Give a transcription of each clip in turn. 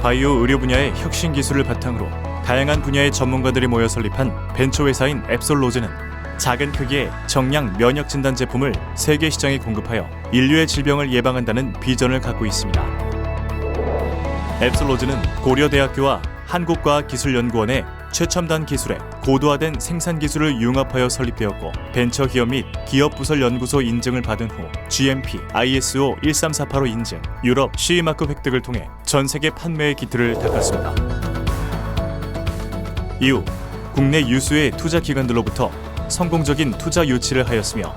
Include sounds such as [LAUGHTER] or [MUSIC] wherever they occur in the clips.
바이오 의료 분야의 혁신 기술을 바탕으로 다양한 분야의 전문가들이 모여 설립한 벤처 회사인 앱솔로즈는 작은 크기의 정량 면역 진단 제품을 세계 시장에 공급하여 인류의 질병을 예방한다는 비전을 갖고 있습니다. 앱솔로즈는 고려대학교와 한국과학기술연구원의 최첨단 기술에 고도화된 생산 기술을 융합하여 설립되었고 벤처 기업 및 기업 부설 연구소 인증을 받은 후 GMP, ISO 13485 인증, 유럽 CE 마크 획득을 통해 전 세계 판매의 기틀을 닦았습니다. 이후 국내 유수의 투자 기관들로부터 성공적인 투자 유치를 하였으며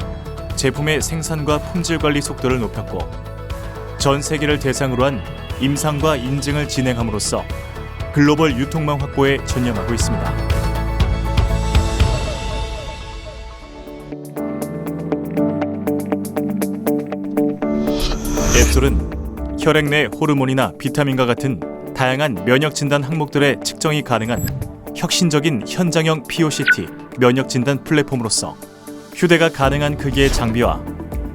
제품의 생산과 품질 관리 속도를 높였고 전 세계를 대상으로 한 임상과 인증을 진행함으로써 글로벌 유통망 확보에 전념하고 있습니다. 앱솔은 혈액 내 호르몬이나 비타민과 같은 다양한 면역 진단 항목들의 측정이 가능한 혁신적인 현장형 POCT 면역 진단 플랫폼으로서 휴대가 가능한 크기의 장비와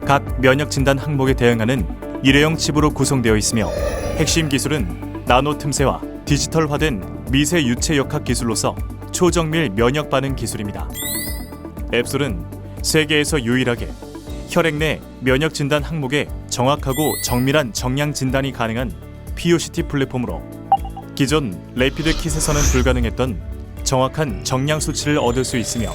각 면역 진단 항목에 대응하는 일회용 칩으로 구성되어 있으며 핵심 기술은 나노 틈새와 디지털화된 미세 유체 역학 기술로서 초정밀 면역 반응 기술입니다. 앱솔은 세계에서 유일하게 혈액 내 면역 진단 항목에 정확하고 정밀한 정량 진단이 가능한 POCT 플랫폼으로 기존 레피드 킷에서는 불가능했던 정확한 정량 수치를 얻을 수 있으며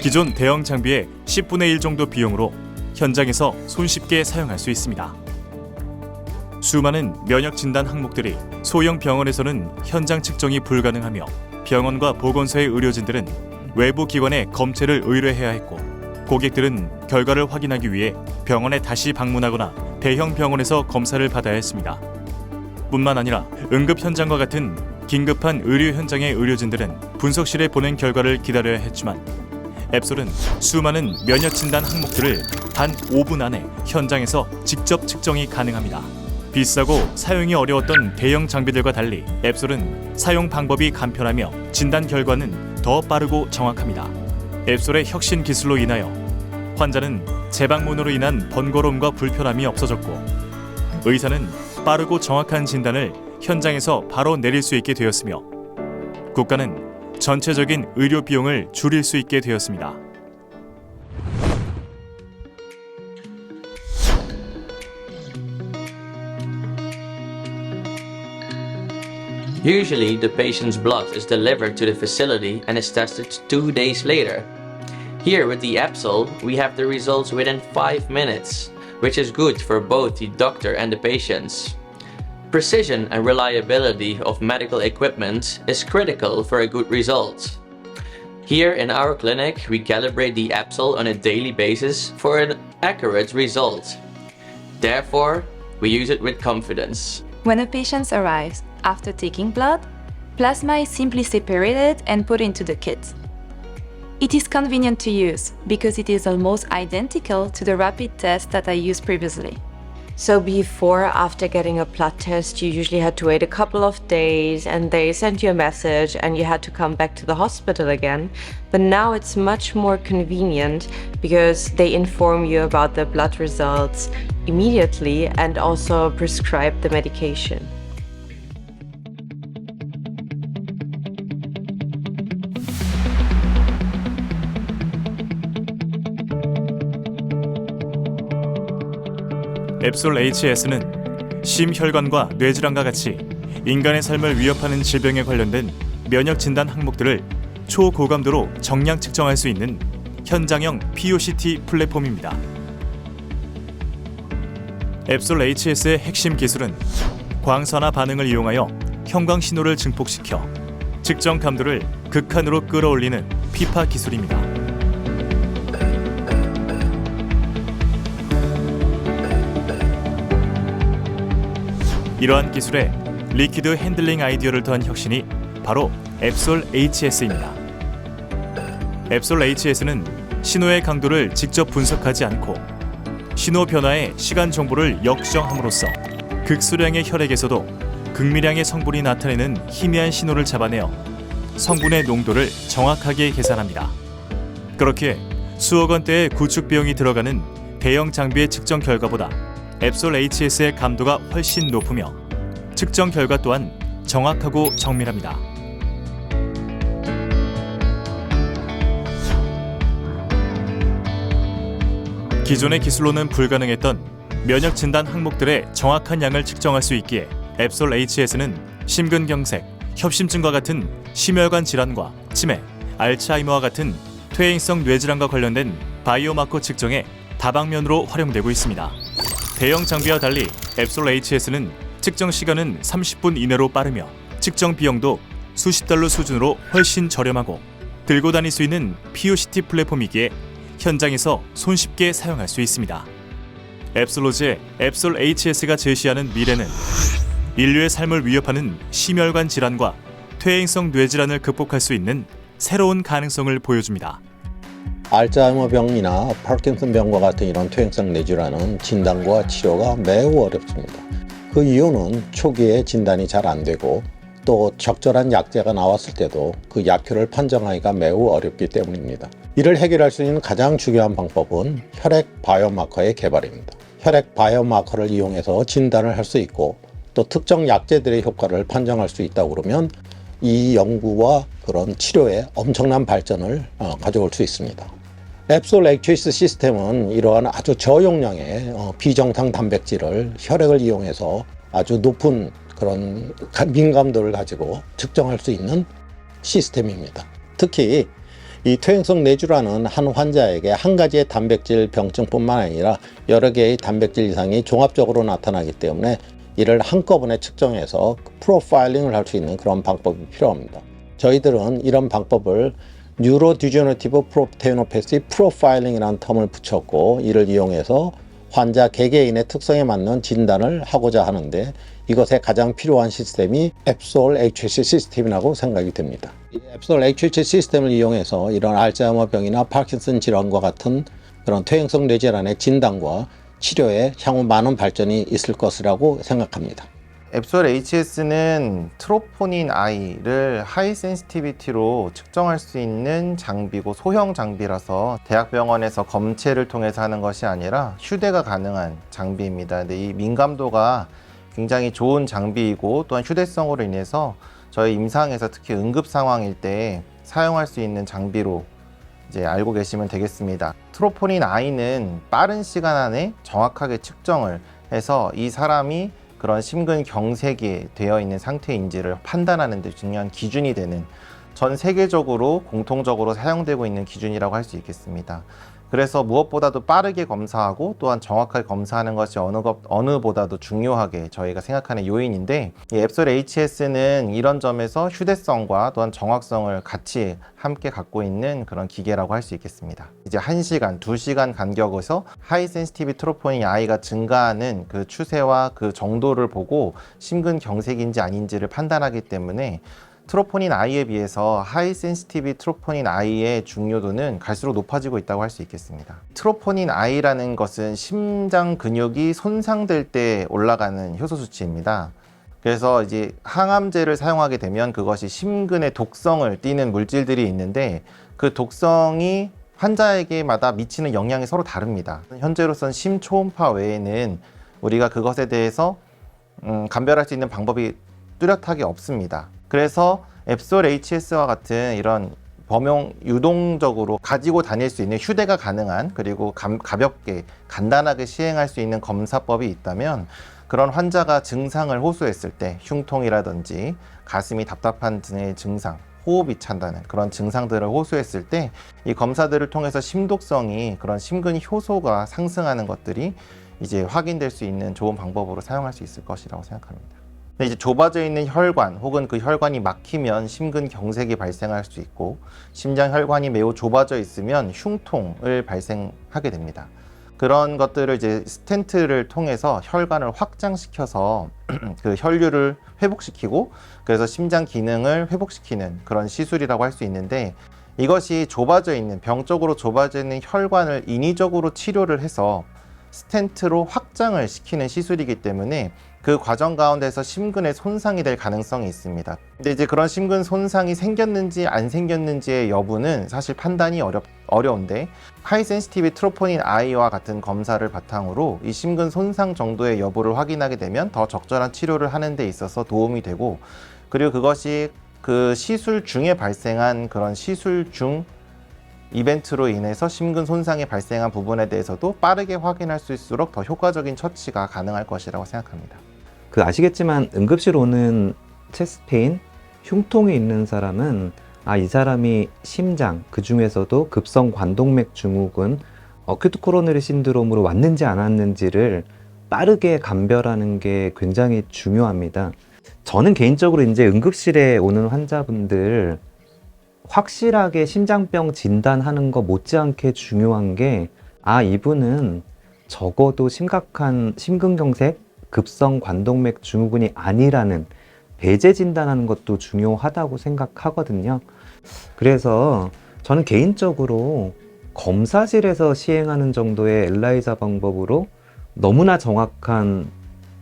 기존 대형 장비의 10분의 1 정도 비용으로 현장에서 손쉽게 사용할 수 있습니다. 수많은 면역 진단 항목들이 소형 병원에서는 현장 측정이 불가능하며 병원과 보건소의 의료진들은 외부 기관에 검체를 의뢰해야 했고 고객들은 결과를 확인하기 위해 병원에 다시 방문하거나 대형 병원에서 검사를 받아야 했습니다. 뿐만 아니라 응급 현장과 같은 긴급한 의료 현장의 의료진들은 분석실에 보낸 결과를 기다려야 했지만 앱솔은 수많은 면역 진단 항목들을 단 5분 안에 현장에서 직접 측정이 가능합니다. 비싸고 사용이 어려웠던 대형 장비들과 달리 앱솔은 사용 방법이 간편하며 진단 결과는 더 빠르고 정확합니다. 앱솔의 혁신 기술로 인하여 환자는 재방문으로 인한 번거로움과 불편함이 없어졌고 의사는 빠르고 정확한 진단을 현장에서 바로 내릴 수 있게 되었으며 국가는 전체적인 의료 비용을 줄일 수 있게 되었습니다. Usually, the patient's blood is delivered to the facility and is tested two days later. Here, with the Epsol, we have the results within 5 minutes, which is good for both the doctor and the patients. Precision and reliability of medical equipment is critical for a good result. Here in our clinic, we calibrate the Epsol on a daily basis for an accurate result. Therefore, we use it with confidence. When a patient arrives after taking blood, plasma is simply separated and put into the kit. It is convenient to use because it is almost identical to the rapid test that I used previously. So before, after getting a blood test, you usually had to wait a couple of days and they sent you a message and you had to come back to the hospital again. But now it's much more convenient because they inform you about the blood results immediately and also prescribe the medication. 앱솔 HS는 심혈관과 뇌질환과 같이 인간의 삶을 위협하는 질병에 관련된 면역 진단 항목들을 초고감도로 정량 측정할 수 있는 현장형 POCT 플랫폼입니다. 앱솔 HS의 핵심 기술은 광선화 반응을 이용하여 형광 신호를 증폭시켜 측정 감도를 극한으로 끌어올리는 피파 기술입니다. 이러한 기술에 리퀴드 핸들링 아이디어를 더한 혁신이 바로 앱솔 HS입니다. 앱솔 HS는 신호의 강도를 직접 분석하지 않고 신호 변화의 시간 정보를 역정함으로써 극수량의 혈액에서도 극미량의 성분이 나타내는 희미한 신호를 잡아내어 성분의 농도를 정확하게 계산합니다. 그렇게 수억 원대의 구축 비용이 들어가는 대형 장비의 측정 결과보다 앱솔 HS의 감도가 훨씬 높으며 측정 결과 또한 정확하고 정밀합니다. 기존의 기술로는 불가능했던 면역 진단 항목들의 정확한 양을 측정할 수 있기에 앱솔 HS는 심근경색, 협심증과 같은 심혈관 질환과 치매, 알츠하이머와 같은 퇴행성 뇌질환과 관련된 바이오마커 측정에 다방면으로 활용되고 있습니다. 대형 장비와 달리 앱솔 HS는 측정 시간은 30분 이내로 빠르며 측정 비용도 수십 달러 수준으로 훨씬 저렴하고 들고 다닐 수 있는 POCT 플랫폼이기에 현장에서 손쉽게 사용할 수 있습니다. 앱솔로즈의 앱솔 HS가 제시하는 미래는 인류의 삶을 위협하는 심혈관 질환과 퇴행성 뇌질환을 극복할 수 있는 새로운 가능성을 보여줍니다. 알츠하이머 병이나 파킨슨 병과 같은 이런 퇴행성 뇌질환은 진단과 치료가 매우 어렵습니다. 그 이유는 초기에 진단이 잘 안 되고 또 적절한 약제가 나왔을 때도 그 약효를 판정하기가 매우 어렵기 때문입니다. 이를 해결할 수 있는 가장 중요한 방법은 혈액 바이오마커의 개발입니다. 혈액 바이오마커를 이용해서 진단을 할 수 있고 또 특정 약제들의 효과를 판정할 수 있다고 그러면 이 연구와 그런 치료에 엄청난 발전을 어, 가져올 수 있습니다. 앱솔 액추이스 시스템은 이러한 아주 저용량의 어, 비정상 단백질을 혈액을 이용해서 아주 높은 그런 가- 민감도를 가지고 측정할 수 있는 시스템입니다. 특히 이 퇴행성 뇌질환은 한 환자에게 한 가지의 단백질 병증뿐만 아니라 여러 개의 단백질 이상이 종합적으로 나타나기 때문에 이를 한꺼번에 측정해서 프로파일링을 할 수 있는 그런 방법이 필요합니다. 저희들은 이런 방법을 뉴로디제너티브 프로테이노패시 프로파일링이라는 텀을 붙였고 이를 이용해서 환자 개개인의 특성에 맞는 진단을 하고자 하는데 이것에 가장 필요한 시스템이 앱솔 HHC 시스템이라고 생각이 됩니다. 이 앱솔 HHC 시스템을 이용해서 이런 알츠하이머 병이나 파킨슨 질환과 같은 그런 퇴행성 뇌질환의 진단과 치료에 향후 많은 발전이 있을 것이라고 생각합니다. 앱솔 HS는 트로포닌 I를 하이 센시티비티로 측정할 수 있는 장비고 소형 장비라서 대학병원에서 검체를 통해서 하는 것이 아니라 휴대가 가능한 장비입니다. 근데 이 민감도가 굉장히 좋은 장비이고 또한 휴대성으로 인해서 저희 임상에서 특히 응급 상황일 때 사용할 수 있는 장비로 이제 알고 계시면 되겠습니다. 트로포닌 I는 빠른 시간 안에 정확하게 측정을 해서 이 사람이 그런 심근경색이 되어 있는 상태인지를 판단하는 데 중요한 기준이 되는 전 세계적으로 공통적으로 사용되고 있는 기준이라고 할 수 있겠습니다. 그래서 무엇보다도 빠르게 검사하고 또한 정확하게 검사하는 것이 어느 것 어느보다도 중요하게 저희가 생각하는 요인인데 이 앱솔 HS는 이런 점에서 휴대성과 또한 정확성을 같이 함께 갖고 있는 그런 기계라고 할 수 있겠습니다. 이제 1시간, 2시간 간격에서 하이 센시티비 트로포닌 I가 증가하는 그 추세와 그 정도를 보고 심근경색인지 아닌지를 판단하기 때문에 트로포닌 I에 비해서 하이 센시티비 트로포닌 I의 중요도는 갈수록 높아지고 있다고 할 수 있겠습니다. 트로포닌 I라는 것은 심장 근육이 손상될 때 올라가는 효소 수치입니다. 그래서 이제 항암제를 사용하게 되면 그것이 심근의 독성을 띠는 물질들이 있는데 그 독성이 환자에게마다 미치는 영향이 서로 다릅니다. 현재로선 심초음파 외에는 우리가 그것에 대해서 음, 감별할 수 있는 방법이 뚜렷하게 없습니다. 그래서 앱솔 HS와 같은 이런 범용 유동적으로 가지고 다닐 수 있는 휴대가 가능한 그리고 감- 가볍게 간단하게 시행할 수 있는 검사법이 있다면 그런 환자가 증상을 호소했을 때 흉통이라든지 가슴이 답답한 등의 증상 호흡이 찬다는 그런 증상들을 호소했을 때 이 검사들을 통해서 심독성이 그런 심근 효소가 상승하는 것들이 이제 확인될 수 있는 좋은 방법으로 사용할 수 있을 것이라고 생각합니다. 근데 이제 좁아져 있는 혈관 혹은 그 혈관이 막히면 심근경색이 발생할 수 있고 심장 혈관이 매우 좁아져 있으면 흉통을 발생하게 됩니다. 그런 것들을 이제 스텐트를 통해서 혈관을 확장시켜서 [CLEARS THROAT] 그 혈류를 회복시키고 그래서 심장 기능을 회복시키는 그런 시술이라고 할 수 있는데 이것이 좁아져 있는 병적으로 좁아져 있는 혈관을 인위적으로 치료를 해서 스텐트로 확장을 시키는 시술이기 때문에 그 과정 가운데서 심근에 손상이 될 가능성이 있습니다. 근데 이제 그런 심근 손상이 생겼는지 안 생겼는지의 여부는 사실 판단이 어렵, 어려운데 하이 센시티비 트로포닌 I와 같은 검사를 바탕으로 이 심근 손상 정도의 여부를 확인하게 되면 더 적절한 치료를 하는 데 있어서 도움이 되고 그리고 그것이 그 시술 중에 발생한 그런 시술 중 이벤트로 인해서 심근 손상이 발생한 부분에 대해서도 빠르게 확인할 수 있을수록 더 효과적인 처치가 가능할 것이라고 생각합니다. 그 아시겠지만 응급실 오는 체스트페인, 흉통이 있는 사람은 아 이 사람이 심장 그 중에서도 급성 관동맥 증후군 어큐트 코로너리 신드롬으로 왔는지 안 왔는지를 빠르게 감별하는 게 굉장히 중요합니다. 저는 개인적으로 이제 응급실에 오는 환자분들 확실하게 심장병 진단하는 거 못지않게 중요한 게, 아, 이분은 적어도 심각한 심근경색, 급성 관동맥 증후군이 아니라는 배제 진단하는 것도 중요하다고 생각하거든요. 그래서 저는 개인적으로 검사실에서 시행하는 정도의 엘라이자 방법으로 너무나 정확한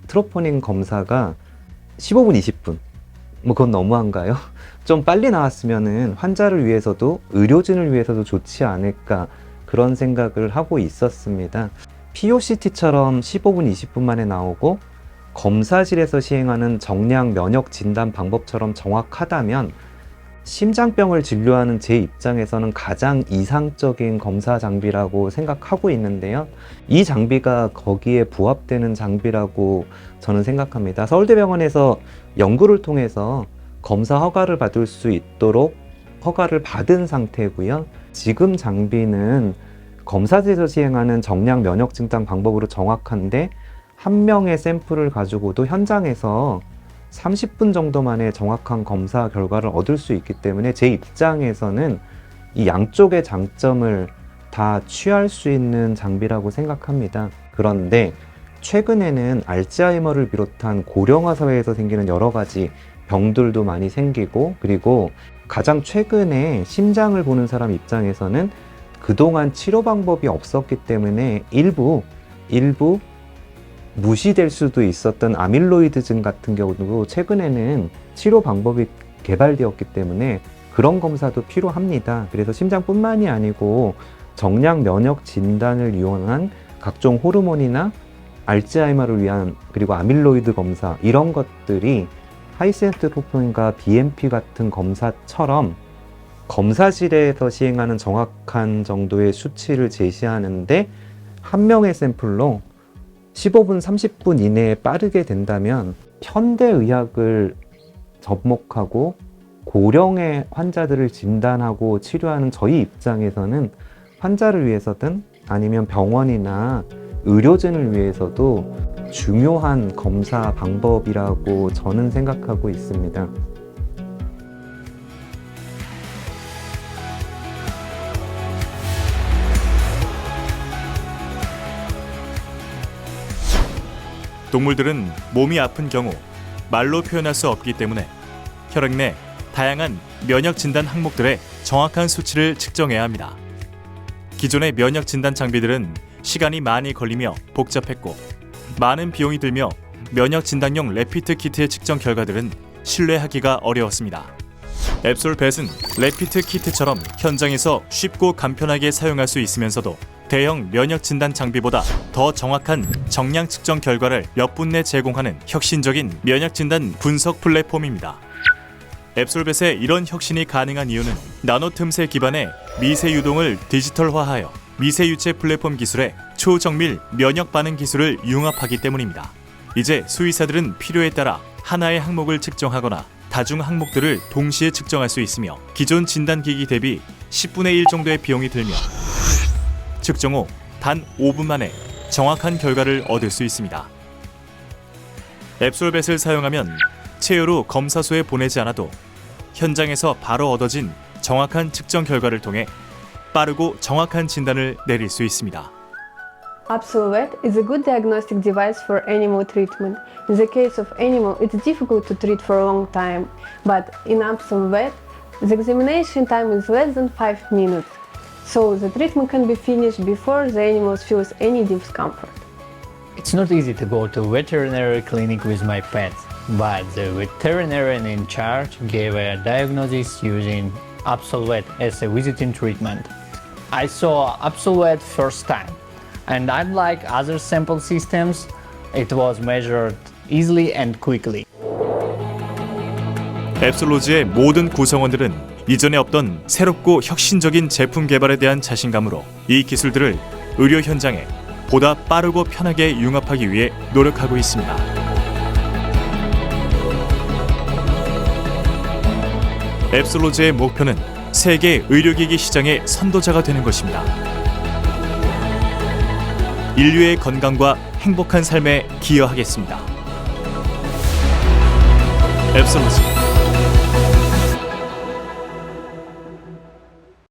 트로포닌 검사가 15분, 20분. 뭐 그건 너무한가요? [LAUGHS] 좀 빨리 나왔으면은 환자를 위해서도 의료진을 위해서도 좋지 않을까 그런 생각을 하고 있었습니다. POCT처럼 15분, 20분 만에 나오고 검사실에서 시행하는 정량 면역 진단 방법처럼 정확하다면 심장병을 진료하는 제 입장에서는 가장 이상적인 검사 장비라고 생각하고 있는데요. 이 장비가 거기에 부합되는 장비라고 저는 생각합니다. 서울대병원에서 연구를 통해서 검사 허가를 받을 수 있도록 허가를 받은 상태고요. 지금 장비는 검사실에서 시행하는 정량 면역 진단 방법으로 정확한데 한 명의 샘플을 가지고도 현장에서 30분 정도 만에 정확한 검사 결과를 얻을 수 있기 때문에 제 입장에서는 이 양쪽의 장점을 다 취할 수 있는 장비라고 생각합니다. 그런데 최근에는 알츠하이머를 비롯한 고령화 사회에서 생기는 여러 가지 병들도 많이 생기고 그리고 가장 최근에 심장을 보는 사람 입장에서는 그동안 치료 방법이 없었기 때문에 일부 일부 무시될 수도 있었던 아밀로이드증 같은 경우도 최근에는 치료 방법이 개발되었기 때문에 그런 검사도 필요합니다. 그래서 심장뿐만이 아니고 정량 면역 진단을 이용한 각종 호르몬이나 알츠하이머를 위한 그리고 아밀로이드 검사 이런 것들이 하이센트로폰과 BMP 같은 검사처럼 검사실에서 시행하는 정확한 정도의 수치를 제시하는데 한 명의 샘플로 15분, 30분 이내에 빠르게 된다면 현대의학을 접목하고 고령의 환자들을 진단하고 치료하는 저희 입장에서는 환자를 위해서든 아니면 병원이나 의료진을 위해서도 중요한 검사 방법이라고 저는 생각하고 있습니다. 동물들은 몸이 아픈 경우 말로 표현할 수 없기 때문에 혈액 내 다양한 면역 진단 항목들의 정확한 수치를 측정해야 합니다. 기존의 면역 진단 장비들은 시간이 많이 걸리며 복잡했고 많은 비용이 들며 면역 진단용 레피트 키트의 측정 결과들은 신뢰하기가 어려웠습니다. 앱솔벳은 레피트 키트처럼 현장에서 쉽고 간편하게 사용할 수 있으면서도 대형 면역 진단 장비보다 더 정확한 정량 측정 결과를 몇 분 내 제공하는 혁신적인 면역 진단 분석 플랫폼입니다. 앱솔벳의 이런 혁신이 가능한 이유는 나노 틈새 기반의 미세 유동을 디지털화하여 미세 유체 플랫폼 기술의 초정밀 면역 반응 기술을 융합하기 때문입니다. 이제 수의사들은 필요에 따라 하나의 항목을 측정하거나 다중 항목들을 동시에 측정할 수 있으며 기존 진단기기 대비 10분의 1 정도의 비용이 들며 측정 후 단 5분 만에 정확한 결과를 얻을 수 있습니다. 앱솔벳을 사용하면 체외로 검사소에 보내지 않아도 현장에서 바로 얻어진 정확한 측정 결과를 통해 빠르고 정확한 진단을 내릴 수 있습니다. Absolvet is a good diagnostic device for animal treatment. In the case of animal, it's difficult to treat for a long time, but in Absolvet, the examination time is less than 5 minutes, so the treatment can be finished before the animal feels any discomfort. It's not easy to go to veterinary clinic with my pets, but the veterinarian in charge gave a diagnosis using Absolvet as a visiting treatment. I saw Absolvet first time, and unlike other sample systems, it was measured easily and quickly. 앱솔로즈의 모든 구성원들은 이전에 없던 새롭고 혁신적인 제품 개발에 대한 자신감으로 이 기술들을 의료 현장에 보다 빠르고 편하게 융합하기 위해 노력하고 있습니다. 앱솔로즈의 목표는 세계 의료기기 시장의 선도자가 되는 것입니다. 인류의 건강과 행복한 삶에 기여하겠습니다. 앱솔로즈